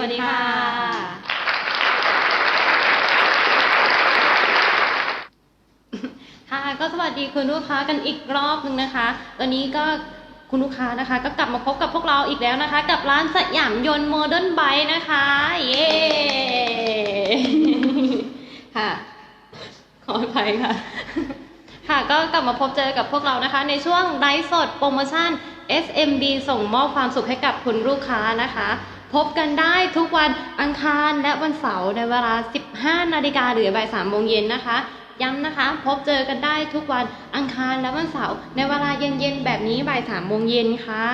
วัสดีค่ะ ค่ะ ก็สวัสดีคุณลูกค้ากันอีกรอบหนึ่งนะคะตอนนี้ก็คุณลูกค้านะคะ ก็กลับมาพบกับพวกเราอีกแล้วนะคะ กับร้านสยามยนต์โมเดิร์นไบนะคะ เย้ ค่ะ ขออภัยค่ะ ค่ะ ก็กลับมาพบเจอกับพวกเรานะคะ ในช่วงไลฟ์สดโปรโมชั่น SMB ส่งมอบความสุขให้กับคุณลูกค้านะคะ พบกันได้ทุกวันอังคารและวันเสาร์ในเวลา 15 นาฬิกาหรือบ่าย3โมงเย็นนะคะ ย้ำนะคะ พบเจอกันได้ทุกวันอังคารและวันเสาร์ในเวลาเย็นๆแบบนี้บ่าย3โมงเย็นค่ะ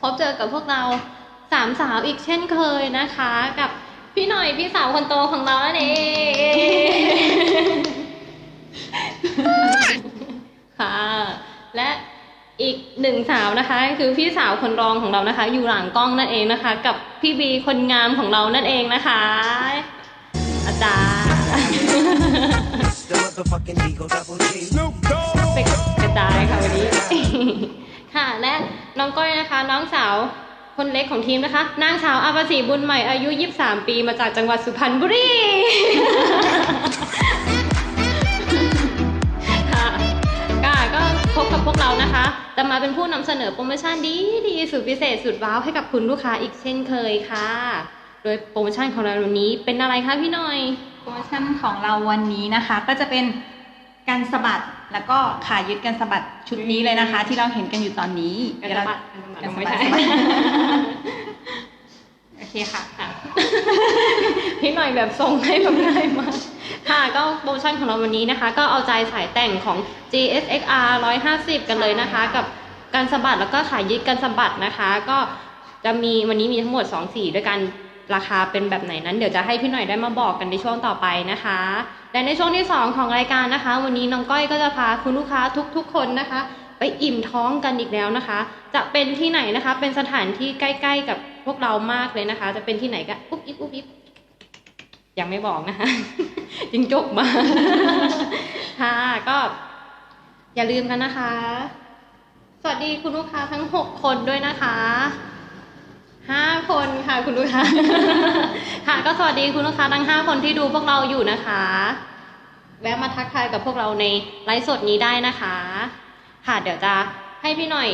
พบเจอกับพวกเราสามสาวอีกเช่นเคยนะคะ กับพี่หน่อยพี่สาวคนโตของเรานั่นเองค่ะ และ อีกหนึ่งสาวนะคะคือพี่สาวคนรองของเรานะคะ อยู่หลังกล้องนั่นเองนะคะ กับพี่บีคนงามของเรานั่นเองนะคะ อาจารย์ The motherfucking Eagle Double G. ไปกระจายค่ะวันนี้ ค่ะและน้องก้อยนะคะ น้องสาวคนเล็กของทีมนะคะ นางสาวอาภาสีบุญใหม่อายุ 23 ปีมาจากจังหวัดสุพรรณบุรี พบกับพวกเรานะคะจะมาเป็นผู้นำเสนอโปรโมชั่นดีดีสุดพิเศษสุดว้าวให้กับคุณลูกค้าอีกเช่นเคยค่ะ โดยโปรโมชั่นของเราวันนี้เป็นอะไรคะพี่หน่อย โปรโมชั่นของเราวันนี้นะคะ ก็จะเป็นการสะบัดแล้วก็ขายึดกันสะบัดชุดนี้เลยนะคะ ที่เราเห็นกันอยู่ตอนนี้กันเดี๋ยวสะเราบัดกันสะไม่บัดใช่สะบัดโอเคค่ะค่ะ พี่หน่อยแบบส่งให้แบบง่ายมาก ค่ะก็โปรโมชั่นของเราวันนี้นะคะ ก็เอาใจสายแต่งของ GSXR 150 กันเลยนะคะใช่ค่ะกับการสะบัดแล้วก็ขายยึดกันสะบัดนะคะ ก็จะมีวันนี้มีทั้งหมด 2 สีด้วยกันราคาเป็นแบบไหนนั้นเดี๋ยวจะให้พี่หน่อยได้มาบอกกันในช่วงต่อไปนะคะ และในช่วงที่ 2 ของรายการนะคะ วันนี้น้องก้อยก็จะพาคุณลูกค้าทุกๆ คนนะคะ ไปอิ่มท้องกันอีกแล้วนะคะ จะเป็นที่ไหนนะคะ เป็นสถานที่ใกล้ ๆ กับพวกเรามากเลยนะคะ จะเป็นที่ไหนก็อุ๊บอิ๊บอุ๊บอิ๊บ ยังไม่บอกนะคะจิงจกมา ค่ะก็อย่าลืมกันนะคะ สวัสดีคุณลูกค้าทั้งหกคนด้วยนะคะห้าคนค่ะคุณลูกค้า ค่ะก็สวัสดีคุณลูกค้าทั้งห้าคนที่ดูพวกเราอยู่นะคะ แวะมาทักทายกับพวกเราในไลฟ์สดนี้ได้นะคะ ค่ะเดี๋ยวจะให้พี่หน่อย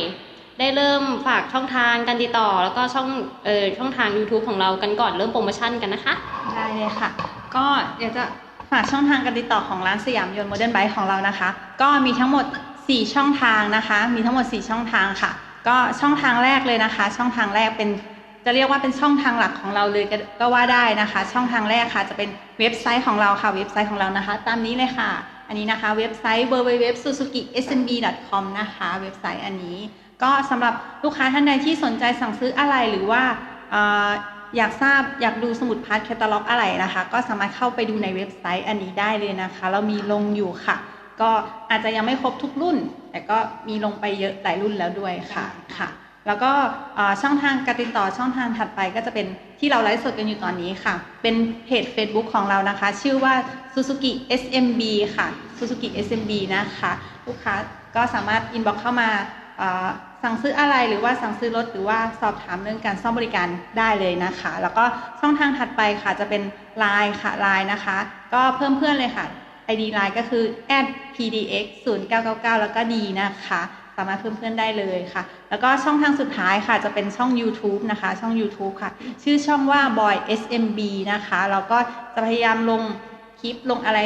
ได้เริ่มฝากช่องทางการติดต่อ แล้วก็ช่องเออช่องทาง YouTube ของเรากันก่อนเริ่มโปรโมชั่นกันนะคะ ได้เลยค่ะ ก็เดี๋ยวจะฝากช่องทางการติดต่อของร้านสยามยนต์โมเดิร์นไบค์ของเรานะคะ ก็มีทั้งหมด 4 ช่องทางนะคะ มีทั้งหมด 4 ช่องทางค่ะ ก็ช่องทางแรกเลยนะคะ ช่องทางแรกเป็นจะเรียกว่าเป็นช่องทางหลักของเราเลยก็ก็ว่าได้นะคะ ช่องทางแรกค่ะจะเป็นเว็บไซต์ของเราค่ะ เว็บไซต์ของเรานะคะ ตามนี้เลยค่ะ อันนี้นะคะเว็บไซต์ www.suzuki.smb.com นะคะ เว็บไซต์อันนี้ ก็สำหรับลูกค้าท่านใดที่สนใจสั่งซื้ออะไรหรือว่าอยากทราบอยากดูสมุดพาร์ทแคตตาล็อกอะไรนะคะ ก็สามารถเข้าไปดูในเว็บไซต์อันนี้ได้เลยนะคะ เรามีลงอยู่ค่ะ ก็อาจจะยังไม่ครบทุกรุ่น แต่ก็มีลงไปเยอะหลายรุ่นแล้วด้วยค่ะค่ะ แล้วก็ช่องทางการติดต่อช่องทางถัดไปก็จะเป็นที่เราไลฟ์สดกันอยู่ตอนนี้ค่ะ เป็นเพจ Facebook ของเรานะคะ ชื่อว่า Suzuki SMB ค่ะ Suzuki SMB นะคะ ลูกค้าก็สามารถอินบ็อกเข้ามา สั่งซื้ออะไรหรือว่าสั่งซื้อรถหรือว่าสอบถามเรื่องการซ่อมบริการได้เลยนะคะ แล้วก็ช่องทางถัดไปค่ะจะเป็น Line ค่ะ Line นะคะ ก็เพิ่มเพื่อนเลยค่ะ ID Line ก็คือ @pdx 0999แล้วก็ D นะคะ สามารถเพิ่มเพื่อนได้เลยค่ะ แล้วก็ช่องทางสุดท้ายค่ะจะเป็นช่อง YouTube นะคะ ช่อง YouTube ค่ะ ชื่อช่องว่า boy smb นะคะ เราก็จะพยายามลงคลิปลงอะไร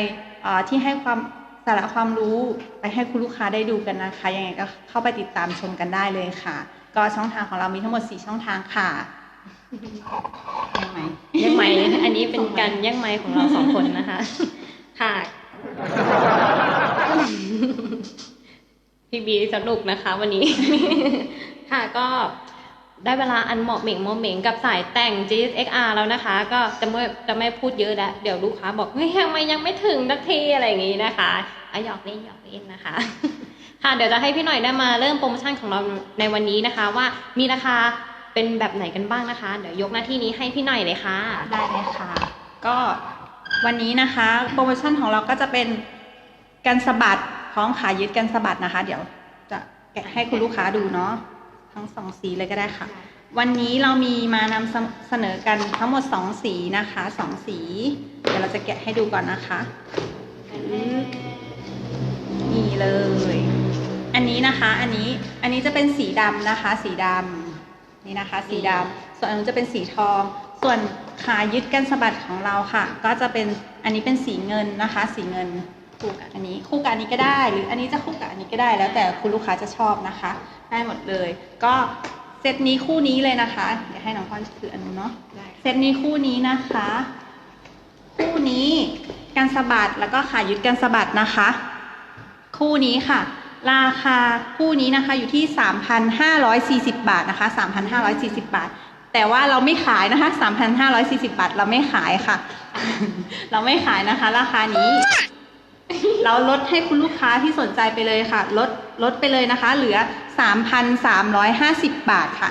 ที่ให้ความ สาระความรู้ไปให้คุณลูกค้าได้ดูกันนะคะ ยังไงก็เข้าไปติดตามชมกันได้เลยค่ะ ก็ช่องทางของเรามีทั้งหมด 4 ช่องทางค่ะยังไงแย่งไม้อันนี้เป็นการแย่งไม้ของเราสองคนนะคะ ค่ะ พี่บีสนุกนะคะวันนี้ ค่ะก็ ได้เวลาอันเหมาะเหม่งเหมาะเหม่งกับสายแต่ง GSXR แล้วนะคะ ก็จะไม่จะไม่พูดเยอะแล้วเดี๋ยวลูกค้าบอกเฮ้ยทำไมยังไม่ถึงสักทีอะไรอย่างงี้นะคะอะหยอกเล่นหยอกเล่นนะคะ ค่ะเดี๋ยวจะให้พี่หน่อยได้มาเริ่มโปรโมชั่นของเราในวันนี้นะคะ ว่ามีราคาเป็นแบบไหนกันบ้างนะคะ เดี๋ยวยกหน้าที่นี้ให้พี่หน่อยเลยค่ะ ได้เลยค่ะ ก็วันนี้นะคะโปรโมชั่นของเราก็จะเป็นการสะบัดพร้อมขายึดกันสะบัดนะคะ เดี๋ยวจะแกะให้คุณลูกค้าดูเนาะ ทั้งสองสีเลยก็ได้ค่ะ วันนี้เรามีมานำเสเสนอกันทั้งหมด2สีนะคะสองสี เดี๋ยวเราจะแกะให้ดูก่อนนะคะนี่เลย อันนี้นะคะอันนี้อันนี้จะเป็นสีดำนะคะ สีดำนี่นะคะ สีดำส่วนอันนู้นจะเป็นสีทอง ส่วนขายึดกันสะบัดของเราค่ะ ก็จะเป็นอันนี้เป็นสีเงินนะคะ สีเงิน คู่กับอันนี้คู่กับอันนี้ก็ได้ หรืออันนี้จะคู่กับอันนี้ก็ได้ แล้วแต่คุณลูกค้าจะชอบนะคะ ได้หมดเลย ก็เซตนี้คู่นี้เลยนะคะ เดี๋ยวให้น้องก้อนถืออันนู้นเนาะได้เซตนี้คู่นี้นะคะ คู่นี้กันสะบัดแล้วก็ขายึดกันสะบัดนะคะ คู่นี้ค่ะ ราคาคู่นี้นะคะอยู่ที่ 3,540 บาทนะคะ 3,540 บาทแต่ว่าเราไม่ขายนะคะ 3,540 บาท เราไม่ขายค่ะ เราไม่ขายนะคะ ราคานี้ เราลดให้คุณลูกค้าที่สนใจไปเลยค่ะ ลดลดไปเลยนะคะ เหลือ 3,350 บาทค่ะ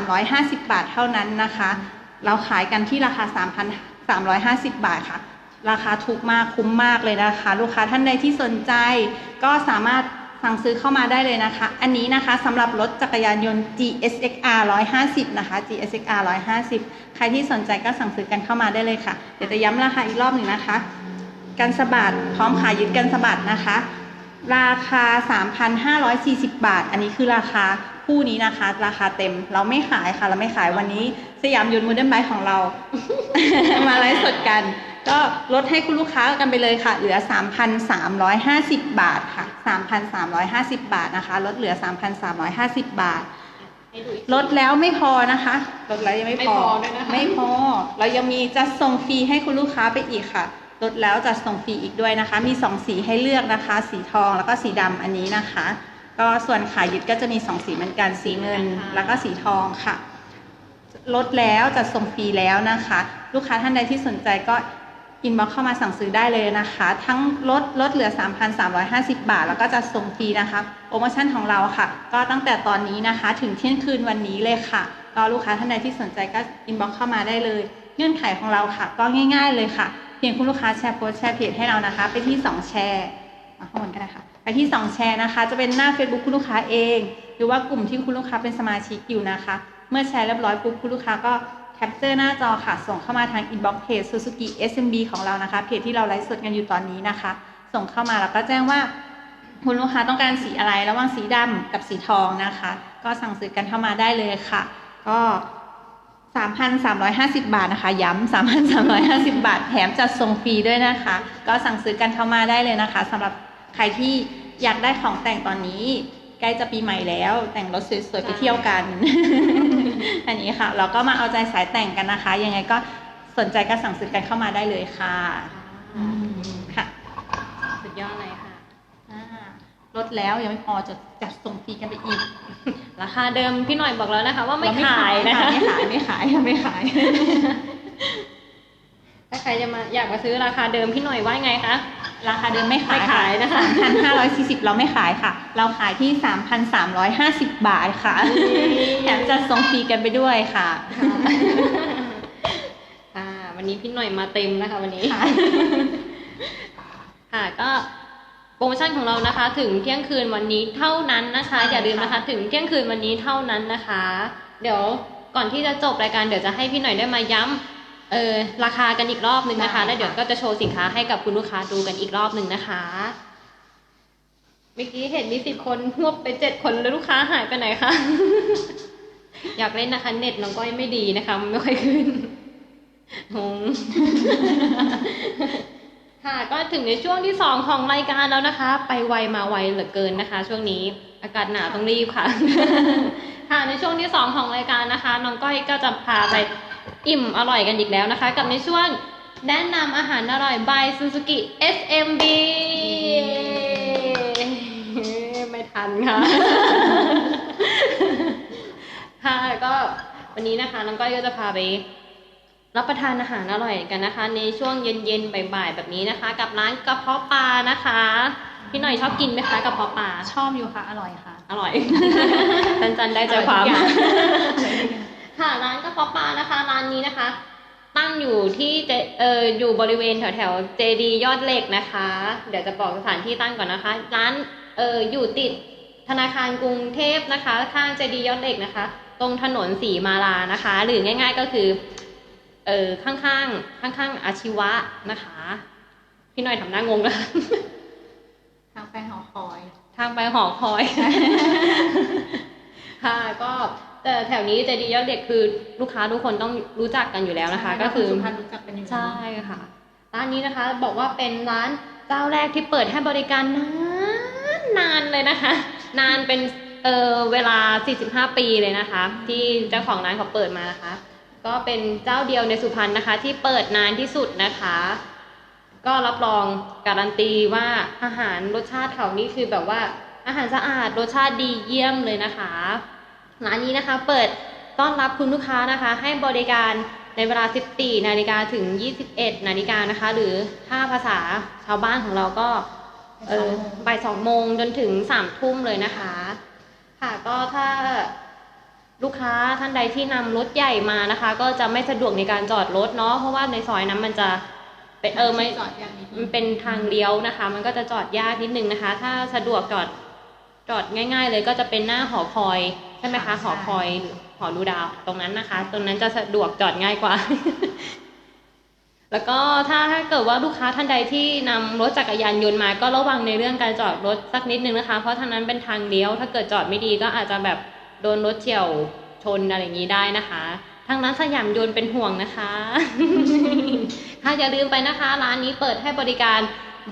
3,350 บาทเท่านั้นนะคะ เราขายกันที่ราคา 3,350 บาทค่ะ ราคาถูกมากคุ้มมากเลยนะคะ ลูกค้าท่านใดที่สนใจ ก็สามารถสั่งซื้อเข้ามาได้เลยนะคะ อันนี้นะคะสำหรับรถจักรยานยนต์ GSXR 150 นะคะ GSXR 150 ใครที่สนใจก็สั่งซื้อกันเข้ามาได้เลยค่ะ เดี๋ยวจะย้ำราคาอีกรอบหนึ่งนะคะ กันสะบัดพร้อมขายึดกันสะบัดนะคะ ราคา 3,540 บาท อันนี้คือราคาคู่นี้นะคะ ราคาเต็มเราไม่ขายค่ะเราไม่ขายวันนี้สยามยนต์โมเดิร์นไบค์ของเรา มาไลฟ์สดกัน ก็ลดให้คุณลูกค้ากันไปเลยค่ะ เหลือ 3,350 บาทค่ะ 3,350 บาทนะคะ ลดเหลือ 3,350 บาทให้ดูอีกลดแล้วไม่พอนะคะลดแล้วยังไม่พอไม่พอด้วยนะคะไม่พอ เรายังมีจะส่งฟรีให้คุณลูกค้าไปอีกค่ะ ลดแล้วจะส่งฟรีอีกด้วยนะคะ มีสองสีให้เลือกนะคะ สีทองแล้วก็สีดำอันนี้นะคะ ก็ส่วนขายยึดก็จะมีสองสีเหมือนกันสีเงิน แล้วก็สีทองค่ะลดแล้วจะส่งฟรีแล้วนะคะ ลูกค้าท่านใดที่สนใจก็อินบ็อกเข้ามาสั่งซื้อได้เลยนะคะ ทั้งลดลดเหลือ 3,350 บาท แล้วก็จะส่งฟรีนะคะโปรโมชั่นของเราค่ะ ก็ตั้งแต่ตอนนี้นะคะ ถึงเที่ยงคืนวันนี้เลยค่ะก็ลูกค้าท่านใดที่สนใจก็อินบ็อกเข้ามาได้เลย เงื่อนไขของเราค่ะ ก็ง่าย ๆเลยค่ะ พียงคุณลูกค้าแชร์โพสต์แชร์เพจให้เรานะคะ ไปที่ 2 แชร์มาข้างบนก็ได้ค่ะ ไปที่ 2 แชร์นะคะ จะเป็นหน้า Facebook คุณลูกค้าเอง หรือว่ากลุ่มที่คุณลูกค้าเป็นสมาชิกอยู่นะคะ เมื่อแชร์เรียบร้อยปุ๊บคุณลูกค้าก็แคปเจอร์หน้าจอค่ะ ส่งเข้ามาทางอินบ็อกเพจ Suzuki SMB ของเรานะคะ เพจที่เราไลฟ์สดกันอยู่ตอนนี้นะคะ ส่งเข้ามาแล้วก็แจ้งว่าคุณลูกค้าต้องการสีอะไรระหว่างสีดำกับสีทองนะคะ ก็สั่งซื้อกันเข้ามาได้เลยค่ะ ก็ 3,350 บาทนะคะ ย้ำ3,350 บาท แถมจัดส่งฟรีด้วยนะคะ ก็สั่งซื้อกันเข้ามาได้เลยนะคะสำหรับใครที่อยากได้ของแต่งตอนนี้ ใกล้จะปีใหม่แล้ว แต่งรถสวยๆไปเที่ยวกัน อันนี้ค่ะ เราก็มาเอาใจสายแต่งกันนะคะ ยังไงก็สนใจก็สั่งซื้อกันเข้ามาได้เลยค่ะอืมค่ะ สุดยอดเลยค่ะอ่า ลดแล้วยังไม่พอจะจัดส่งฟรีกันไปอีก ราคาเดิมพี่หน่อยบอกแล้วนะคะ ว่าไม่ขายนะคะไม่ขายไม่ขายไม่ขาย ถ้าใครจะมาอยากมาซื้อราคาเดิมพี่หน่อยว่าไงคะราคาเดิมไม่ขายไม่ขายนะคะ3,540เราไม่ขายค่ะ เราขายที่3,350บาทค่ะแถมจะส่งฟรีกันไปด้วยค่ะอ่าวันนี้พี่หน่อยมาเต็มนะคะ วันนี้ค่ะค่ะก็โป รโมชั่นของเรานะคะ ถึงเที่ยงคืนวันนี้เท่านั้นนะคะใช่ค่ะอย่าลืมนะคะ ถึงเที่ยงคืนวันนี้เท่านั้นนะคะ เดี๋ยวก่อนที่จะจบรายการเดี๋ยวจะให้พี่หน่อยได้มาย้ำเออราคากันอีกรอบหนึ่งนะคะ แล้วเดี๋ยวก็จะโชว์สินค้าให้กับคุณลูกค้าดูกันอีกรอบหนึ่งนะคะเมื่อกี้เห็นมีสิบคนหวบไปเจ็ดคนแล้วลูกค้าหายไปไหนคะ อยากเล่นนะคะ เน็ตน้องก้อยไม่ดีนะคะ มันไม่ค่อยขึ้นงง ค่ะก็ ถึงในช่วงที่สองของรายการแล้วนะคะ ไปไวมาไวเหลือเกินนะคะ ช่วงนี้อากาศหนาวต้องรีบค่ะ ค่ะในช่วงที่สองของรายการนะคะน้องก้อยก็จะพาไปอิ่มอร่อยกันอีกแล้วนะคะ กับในช่วงแนะนำอาหารอร่อย by Suzuki SMB ไม่ทันค่ะ ค่ะก็วันนี้นะคะน้องก้อยก็จะพาไป รับประทานอาหารอร่อยกันนะคะ ในช่วงเย็นๆบ่ายๆแบบนี้นะคะ กับร้านกระเพาะปลานะคะ พี่หน่อยชอบกินไหมคะกระเพาะปลาชอบอยู่ค่ะ อร่อยค่ะ อร่อยจันจันได้ใจความอร่อยทุกอย่างค่ะร้านกระเพาะปลานะคะร้านนี้นะคะ ตั้งอยู่ที่เจเอออยู่บริเวณแถวแถวเจดียอดเหล็กนะคะ เดี๋ยวจะบอกสถานที่ตั้งก่อนนะคะ ร้านเอออยู่ติดธนาคารกรุงเทพนะคะ ข้างเจดียอดเหล็กนะคะ ตรงถนนสีมาลานะคะ หรือง่าย ๆก็คือ เออข้างๆข้างๆอาชีวะนะคะ พี่หน่อยทำหน้างงแล้วทางไปหอคอย ทางไปหอคอยค่ะก็แต่แถวนี้ใจดียอดเด็กคือลูกค้าทุกคนต้องรู้จักกันอยู่แล้วนะคะ ก็คือสุพรรณรู้จักกันอยู่ใช่ค่ะร้านนี้นะคะบอกว่าเป็นร้านเจ้าแรกที่เปิดให้บริการนานนานเลยนะคะ นานเป็นเออเวลา 45 ปีเลยนะคะ ที่เจ้าของร้านเขาเปิดมานะคะ ก็เป็นเจ้าเดียวในสุพรรณนะคะ ที่เปิดนานที่สุดนะคะ ก็รับรองการันตีว่าอาหารรสชาติเขานี่คือแบบว่าอาหารสะอาดรสชาติดีเยี่ยมเลยนะคะร้านนี้นะคะเปิดต้อนรับคุณลูกค้านะคะ ให้บริการในเวลา 14 นาฬิกาถึง 21 นาฬิกานะคะ หรือถ้าภาษาชาวบ้านของเราก็เออบ่ายสองโมงจนถึงสามทุ่มเลยนะคะ ค่ะก็ถ้า ลูกค้าท่านใดที่นำรถใหญ่มานะคะ ก็จะไม่สะดวกในการจอดรถเนาะเพราะว่าในซอยนั้นมันจะเป็นเออไม่จอดอย่างนี้มันเป็นทางเลี้ยวนะคะ มันก็จะจอดยากนิดนึงนะคะ ถ้าสะดวกจอดจอดง่าย ๆ เลยก็จะเป็นหน้าหอคอยใช่ไหมคะหอคอยหรือหอดูดาวตรงนั้นนะคะ ตรงนั้นจะสะดวกจอดง่ายกว่า แล้วก็ถ้าถ้าเกิดว่าลูกค้าท่านใดที่นำรถจักรยานยนต์มา ก็ระวังในเรื่องการจอดรถสักนิดนึงนะคะ เพราะทางนั้นเป็นทางเลี้ยว ถ้าเกิดจอดไม่ดีก็อาจจะแบบ โดนรถเฉี่ยวชนอะไรอย่างนี้ได้นะคะ ทางร้านสยามยนต์เป็นห่วงนะคะ ค่ะอย่าลืมไปนะคะ ร้านนี้เปิดให้บริการ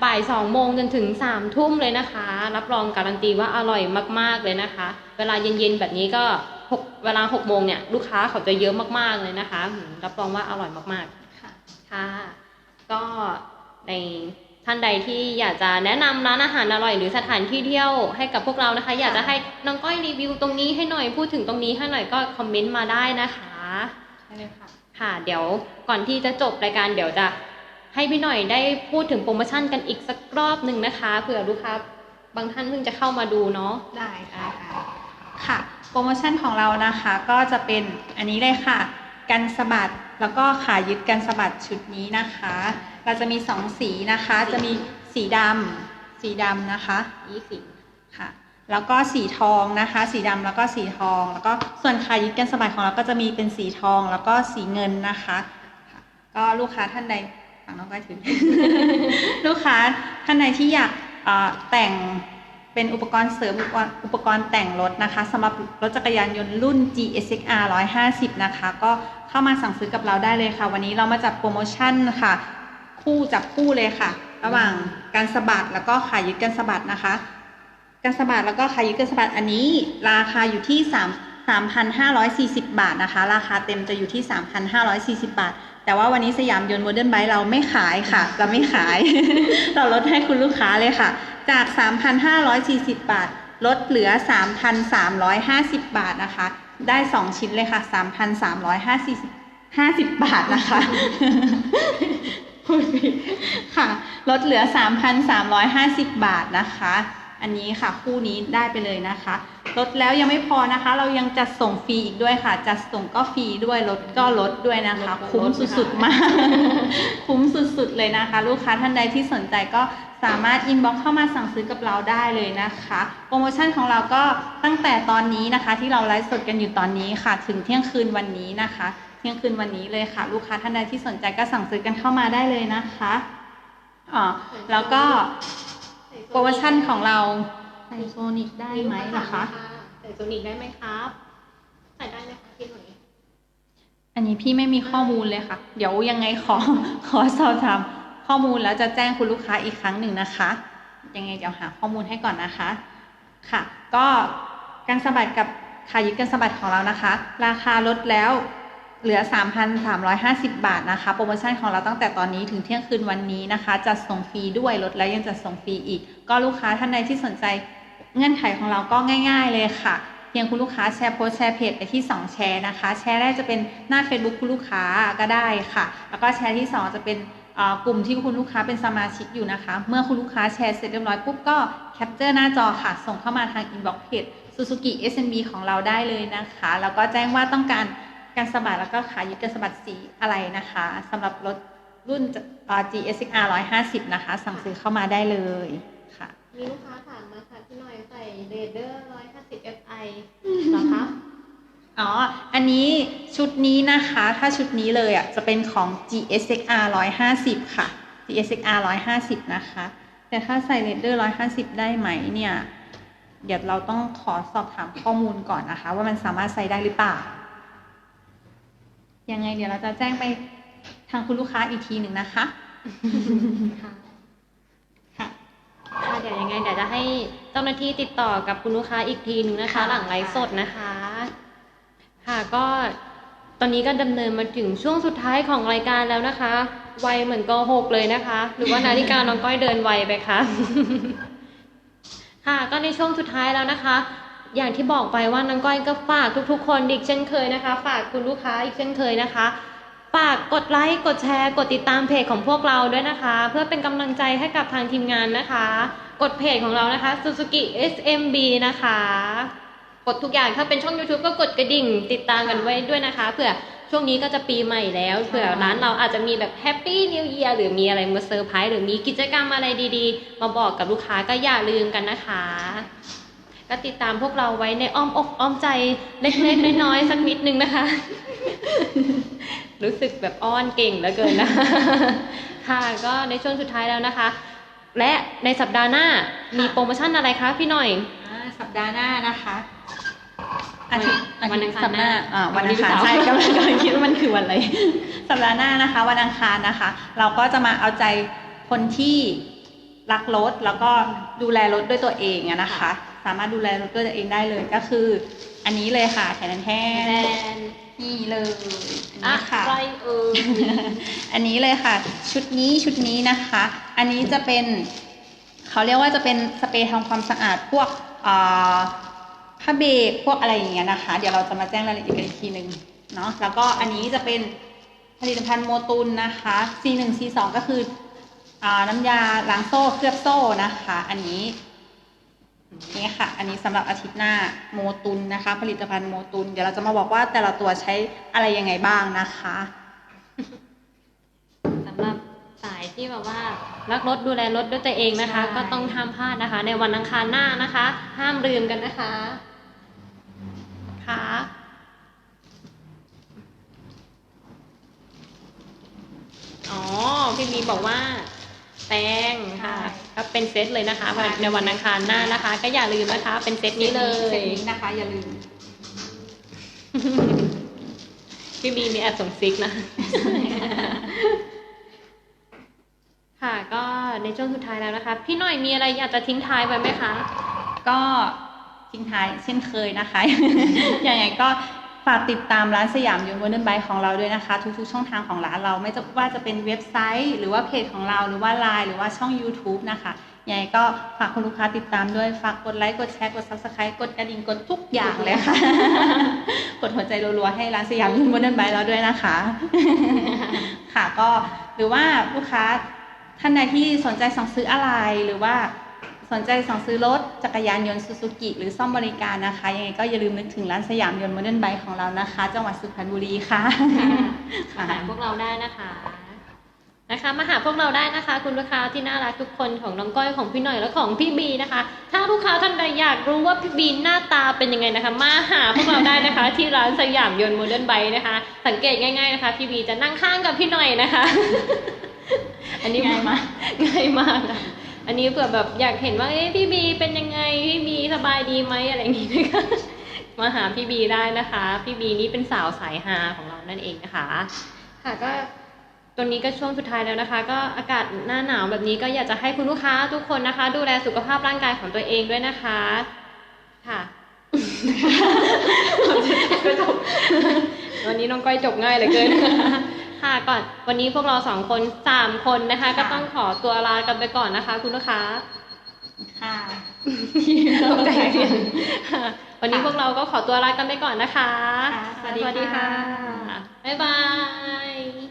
บ่ายสองโมงจนถึงสามทุ่มเลยนะคะ รับรองการันตีว่าอร่อยมากๆเลยนะคะ เวลาเย็นๆแบบนี้ก็หกเวลาหกโมงเนี่ยลูกค้าเขาจะเยอะมากๆเลยนะคะ รับรองว่าอร่อยมากๆค่ะค่ะก็ใน ท่านใดที่อยากจะแนะนำร้านอาหารอร่อย หรือสถานที่เที่ยวให้กับพวกเรานะคะ อยากจะให้น้องก้อยรีวิวตรงนี้ให้หน่อยพูดถึงตรงนี้ให้หน่อยก็คอมเมนต์มาได้นะคะใช่เลยค่ะค่ะ เดี๋ยวก่อนที่จะจบรายการเดี๋ยวจะให้พี่หน่อยได้พูดถึงโปรโมชั่นกันอีกสักรอบหนึ่งนะคะเผื่อลูกค้าบางท่านเพิ่งจะเข้ามาดูเนาะได้ค่ะค่ะ โปรโมชั่นของเรานะคะก็จะเป็นอันนี้เลยค่ะ กันสะบัดแล้วก็ขายึดกันสะบัดชุดนี้นะคะ เราจะมีสองสีนะคะ จะมีสีดำสีดำนะคะยี่สิบค่ะ แล้วก็สีทองนะคะ สีดำแล้วก็สีทอง แล้วก็ส่วนขายึดกันสะบัดของเราก็จะมีเป็นสีทองแล้วก็สีเงินนะคะค่ะก็ลูกค้าท่านใดฝั่งน้องก้อยถือลูกค้าท่านใดที่อยากเอ่อแต่งเป็นอุปกรณ์เสริมอุปกรณ์อุปกรณ์แต่งรถนะคะสำหรับรถจักรยานยนต์รุ่น GSXR 150 นะคะ ก็เข้ามาสั่งซื้อกับเราได้เลยค่ะ วันนี้เรามาจัดโปรโมชั่นค่ะ คู่จับคู่เลยค่ะ ระหว่างการสะบัดแล้วก็ขายึดกันสะบัดนะคะ การสะบัดแล้วก็ขายึดกันสะบัดอันนี้ ราคาอยู่ที่3 3,540บาทนะคะ ราคาเต็มจะอยู่ที่3,540บาท แต่ว่าวันนี้สยามยนต์โมเดิร์นไบค์เราไม่ขายค่ะ เราไม่ขาย เราลดให้คุณลูกค้าเลยค่ะ จาก3,540บาท ลดเหลือ3,350บาทนะคะ ได้2ชิ้นเลยค่ะ3,350 50บาทนะคะ พูดผิดค่ะ ลดเหลือ 3,350 บาทนะคะ อันนี้ค่ะคู่นี้ได้ไปเลยนะคะ ลดแล้วยังไม่พอนะคะ เรายังจัดส่งฟรีอีกด้วยค่ะ จัดส่งก็ฟรีด้วยลดก็ลดด้วยนะคะลดก็ลดคุ้มสุดๆมาก คุ้มสุดๆเลยนะคะ ลูกค้าท่านใดที่สนใจก็สามารถอินบ็อกเข้ามาสั่งซื้อกับเราได้เลยนะคะ โปรโมชั่นของเราก็ตั้งแต่ตอนนี้นะคะ ที่เราไลฟ์สดกันอยู่ตอนนี้ค่ะ ถึงเที่ยงคืนวันนี้นะคะเที่ยงคืนวันนี้เลยค่ะ ลูกค้าท่านใดที่สนใจก็สั่งซื้อกันเข้ามาได้เลยนะคะอ๋อแล้วก็โปรโมชั่นของเราใส่โซนิกได้ไหมล่ะคะใส่โซนิกได้ไหมครับใส่ได้ไหมคะพี่หน่อยอันนี้พี่ไม่มีข้อมูลเลยค่ะ เดี๋ยวยังไงขอขอสอบถามข้อมูลแล้วจะแจ้งคุณลูกค้าอีกครั้งหนึ่งนะคะ ยังไงเดี๋ยวหาข้อมูลให้ก่อนนะคะ ค่ะ ก็การสะบัดกับขายึดกันสะบัดของเรานะคะ ราคาลดแล้ว เหลือ 3,350 บาทนะคะ โปรโมชั่นของเราตั้งแต่ตอนนี้ถึงเที่ยงคืนวันนี้นะคะจัดส่งฟรีด้วยลดแล้วยังจัดส่งฟรีอีก ก็ลูกค้าท่านใดที่สนใจเงื่อนไขของเราก็ง่าย ๆ เลยค่ะเพียงคุณลูกค้าแชร์โพสต์แชร์เพจไปที่ 2 แชร์นะคะ แชร์แรกจะเป็นหน้า Facebook คุณลูกค้าก็ได้ค่ะ แล้วก็แชร์ที่ 2 จะเป็นกลุ่มที่คุณลูกค้าเป็นสมาชิกอยู่นะคะ เมื่อคุณลูกค้าแชร์เสร็จเรียบร้อยปุ๊บก็แคปเจอร์หน้าจอค่ะ ส่งเข้ามาทางอินบ็อกซ์เพจ Suzuki SMB ของเราได้เลยนะคะ แล้วก็แจ้งว่าต้องการ การสะบัดแล้วก็ขายึดการสะบัดสีอะไรนะคะสำหรับรถรุ่นเอ่อ GSXR 150 นะคะ สั่งซื้อเข้ามาได้เลยค่ะ มีลูกค้าถามมาค่ะพี่หน่อยใส่เรเดอร์ 150 fi เหรอคะอ๋อ อันนี้ชุดนี้นะคะ ถ้าชุดนี้เลยอะจะเป็นของ GSXR 150 ค่ะ GSXR 150 นะคะ แต่ถ้าใส่เรดเดอร์ 150 ได้ไหมเนี่ย เดี๋ยวเราต้องขอสอบถามข้อมูลก่อนนะคะ ว่ามันสามารถใส่ได้หรือเปล่า ยังไงเดี๋ยวเราจะแจ้งไปทางคุณลูกค้าอีกทีหนึ่งนะคะค่ะค่ะค่ะเดี๋ยวยังไงเดี๋ยวจะให้เจ้าหน้าที่ติดต่อกับคุณลูกค้าอีกทีหนึ่งนะคะค่ะหลังไลฟ์สดนะคะ ค่ะก็ตอนนี้ก็ดำเนินมาถึงช่วงสุดท้ายของรายการแล้วนะคะ ไวเหมือนโกหกเลยนะคะ หรือว่านาฬิกาน้องก้อยเดินไวไปคะค่ะก็ในช่วงสุดท้ายแล้วนะคะ อย่างที่บอกไปว่าน้องก้อยก็ฝากทุกๆ คนอีกเช่นเคยนะคะ ฝากคุณลูกค้าอีกเช่นเคยนะคะ ฝากกดไลค์กดแชร์ กดติดตามเพจของพวกเราด้วยนะคะ เพื่อเป็นกำลังใจให้กับทางทีมงานนะคะ กดเพจของเรานะคะ Suzuki SMB นะคะ กดทุกอย่างถ้าเป็นช่อง YouTube ก็กดกระดิ่งติดตามกันไว้ด้วยนะคะเผื่อช่วงนี้ก็จะปีใหม่แล้วเผื่อร้านเราอาจจะมีแบบแฮปปี้นิว e ย r หรือมีอะไรมาเซอร์ไพรส์หรือมีกิจกรรมอะไรดีๆ มาบอกกับลูกค้าก็อย่าลืมกันนะคะ ก็ติดตามพวกเราไว้ในอ้อมอกอ้อมใจเล็กๆน้อยๆสักนิดนึงนะคะ รู้สึกแบบอ้อนเก่งเหลือเกินนะค่ะก็ในช่วงสุดท้ายแล้วนะคะ และในสัปดาห์หน้ามีโปรโมชั่นอะไรคะพี่หน่อยอ่าสัปดาห์หน้านะคะอาทิตย์วันอังคารสัปดาห์หน้าอ่าวันอังคารวันที่ใช่สามกำลังกำลังคิดว่ามันคือวันอะไร สัปดาห์หน้านะคะ วันอังคารนะคะ เราก็จะมาเอาใจคนที่รักรถแล้วก็ดูแลรถด้วยตัวเองอะนะคะ สามารถดูแลรถด้วยตัวเองได้เลยก็คือ อันนี้เลยค่ะแทนแทแบรนนด์นี่เลยอันอะนี้ค่ะไรเอ่ย อันนี้เลยค่ะ ชุดนี้ชุดนี้นะคะ อันนี้จะเป็น เขาเรียกว่าจะเป็นสเปรย์ทำความสะอาดพวกอ่าผ้าเบรกพวกอะไรอย่างเงี้ยนะคะ เดี๋ยวเราจะมาแจ้งรายละเอียดกันอีกทีหนึ่งเนาะแล้วก็อันนี้จะเป็นผลิตภัณฑ์โมตุนนะคะ C1 C2 ก็คืออ่าน้ำยาล้างโซ่เคลือบโซ่นะคะ อันนี้ นี่ค่ะ อันนี้สำหรับอาทิตย์หน้าโมตุนนะคะ ผลิตภัณฑ์โมตุน เดี๋ยวเราจะมาบอกว่าแต่ละตัวใช้อะไรยังไงบ้างนะคะสำหรับสายที่แบบว่ารักรถดูแลรถด้วยตัวเองนะคะใช่ก็ต้องห้ามพลาดนะคะ ในวันอังคารหน้านะคะ ห้ามลืมกันนะคะค่ะอ๋อพี่บีบอกว่า แตงค่ะ ก็เป็นเซตเลยนะคะในวันอังคารหน้านะคะ ก็อย่าลืมนะคะ เป็นเซตนี้เลเซยตนี้นะคะ อย่าลืมพี่บีมีแอบส่งซิกนะ ค่ะ ก็ในช่วงสุดท้ายแล้วนะคะ พี่หน่อยมีอะไรอยากจะทิ้งท้ายไว้ไหมคะ ก็ทิ้งท้ายเช่นเคยนะคะ ยังไงก็ ฝากติดตามร้านสยามยูนวอร์เดนไบของเราด้วยนะคะ ทุกๆช่องทางของร้านเราไม่ว่าจะเป็นเว็บไซต์ หรือว่าเพจของเราหรือว่าไลน์หรือว่าช่อง YouTube นะคะยังไงก็ฝากคุณลูกค้าติดตามด้วย ฝากกดไลค์ กดแชร์ กด subscribe กดกระดิ่ง กดทุกอย่างเลยค่ะ กดหัวใจรัวๆ ให้ร้านสยามยูนวอร์เดนไบเราด้วยนะคะ ค่ะก็หรือว่าลูกค้าท่านใดที่สนใจสั่งซื้ออะไรหรือว่า สนใจสั่งซื้อรถจักรยานยนต์ซูซูกิหรือซ่อมบริการนะคะ ยังไงก็อย่าลืมนึกถึงร้านสยามยนต์โมเดิร์นไบค์ของเรานะคะ จังหวัดสุพรรณบุรีค่ะมาหาพวกเราได้นะคะนะคะมาหาพวกเราได้นะคะ คุณลูกค้าที่น่ารักทุกคนของน้องก้อยของพี่หน่อยและของพี่บีนะคะ ถ้าลูกค้าท่านใดอยากรู้ว่าพี่บีหน้าตาเป็นยังไงนะคะ มาหาพวกเราได้นะคะ ที่ร้านสยามยนต์โมเดิร์นไบค์นะคะ สังเกตง่าย ๆนะคะ พี่บีจะนั่งข้างกับพี่หน่อยนะคะ อันนี้ง่ายมากง่ายมากค่ะ อันนี้เผื่อแบบอยากเห็นว่าเอ๊ะพี่บีเป็นยังไงพี่บีสบายดีไหมอะไรอย่างนี้นะคะมาหาพี่บีได้นะคะ พี่บีนี่เป็นสาวสายฮาของเรานั่นเองนะคะ ค่ะก็ตรงนี้ก็ช่วงสุดท้ายแล้วนะคะ ก็อากาศหน้าหนาวแบบนี้ก็อยากจะให้คุณลูกค้าทุกคนนะคะ ดูแลสุขภาพร่างกายของตัวเองด้วยนะคะ ค่ะวันนี้น้องก้อยจบง่ายเหลือเกิน ค่ะก่อนวันนี้พวกเราสองคนสามคนนะคะ ก็ต้องขอตัวลากันไปก่อนนะคะ คุณลูกค้า ค่ะตกใจเสียงค่ะวันนี้พวกเราก็ขอตัวลากันไปก่อนนะคะค่ะสวัสดีค่ะ บ๊ายบาย